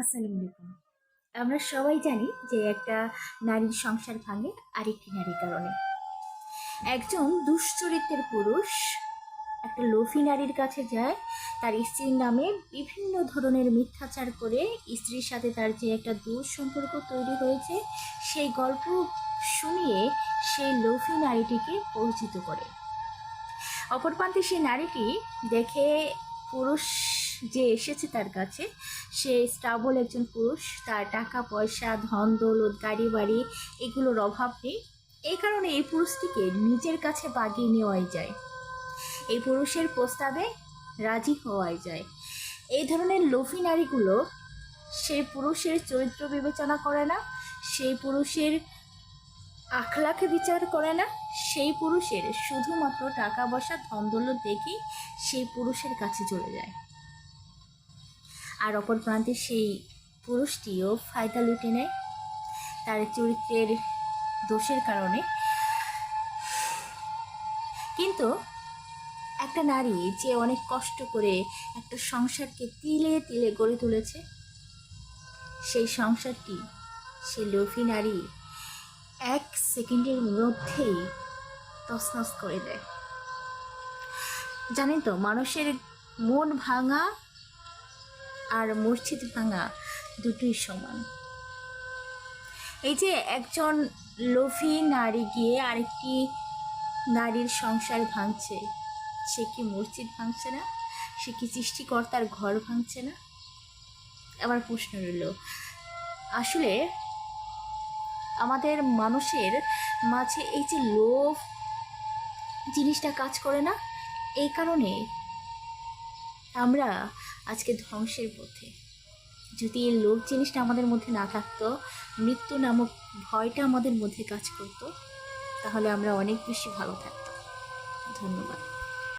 আসসালামু আলাইকুম। আমরা সবাই জানি যে একটা নারীর সংসার ভাঙে আরেকটি নারীর কারণে। একজন দুশ্চরিত্রের পুরুষ একটা লোভী নারীর কাছে যায়, তার স্ত্রীর নামে বিভিন্ন ধরনের মিথ্যাচার করে স্ত্রীর সাথে তার যে একটা দূর সম্পর্ক তৈরি হয়েছে, সেই গল্প শুনিয়ে সেই লোফি নারীটিকে পরিচিত করে। অপর প্রান্তে সেই নারীটি দেখে পুরুষ যে এসেছে তার কাছে, সে স্টাবল একজন পুরুষ, তার টাকা, পয়সা, ধন, দৌলত, গাড়ি বাড়ি এগুলোর অভাব নেই। এই কারণে এই পুরুষটিকে নিজের কাছে বাগিয়ে নেওয়াই যায়। এই পুরুষের প্রস্তাবে রাজি হওয়াই যায়। এই ধরনের লোভী নারীগুলো সেই পুরুষের চরিত্র বিবেচনা করে না সেই পুরুষের আখলাকে বিচার করে না, সেই পুরুষের শুধুমাত্র টাকা, পয়সা, ধন দেখেই সেই পুরুষের কাছে চলে যায়। আর অপর প্রান্তে সেই পুরুষটিও ফায়দা লুটে নেয়। তার চরিত্রের দোষের কারণে। কিন্তু একটা নারী যে অনেক কষ্ট করে একটা সংসারকে তিলে তিলে গড়ে তুলেছে, সেই সংসারটি সেই লোভী নারী এক সেকেন্ডের মধ্যেই তছনছ করে দেয়। জানেন তো, মানুষের মন ভাঙা আর মসজিদ ভাঙা দুটোই সমান। এই যে একজন লোভী নারী গিয়ে আরেকটি নারীর সংসার ভাঙছে, সে কি মসজিদ ভাঙছে না? সে কি সৃষ্টিকর্তার ঘর ভাঙছে না? আবার প্রশ্ন রইল, আসলে আমাদের মানুষের মাঝে এই যে লোভ জিনিসটা কাজ করে না? এই কারণে আমরা আজকে ধ্বংসের পথে। যদি এই লোভ জিনিসটা আমাদের মধ্যে না থাকতো, মৃত্যু নামক ভয়টা আমাদের মধ্যে কাজ করতো, তাহলে আমরা অনেক বেশি ভালো থাকতাম। ধন্যবাদ।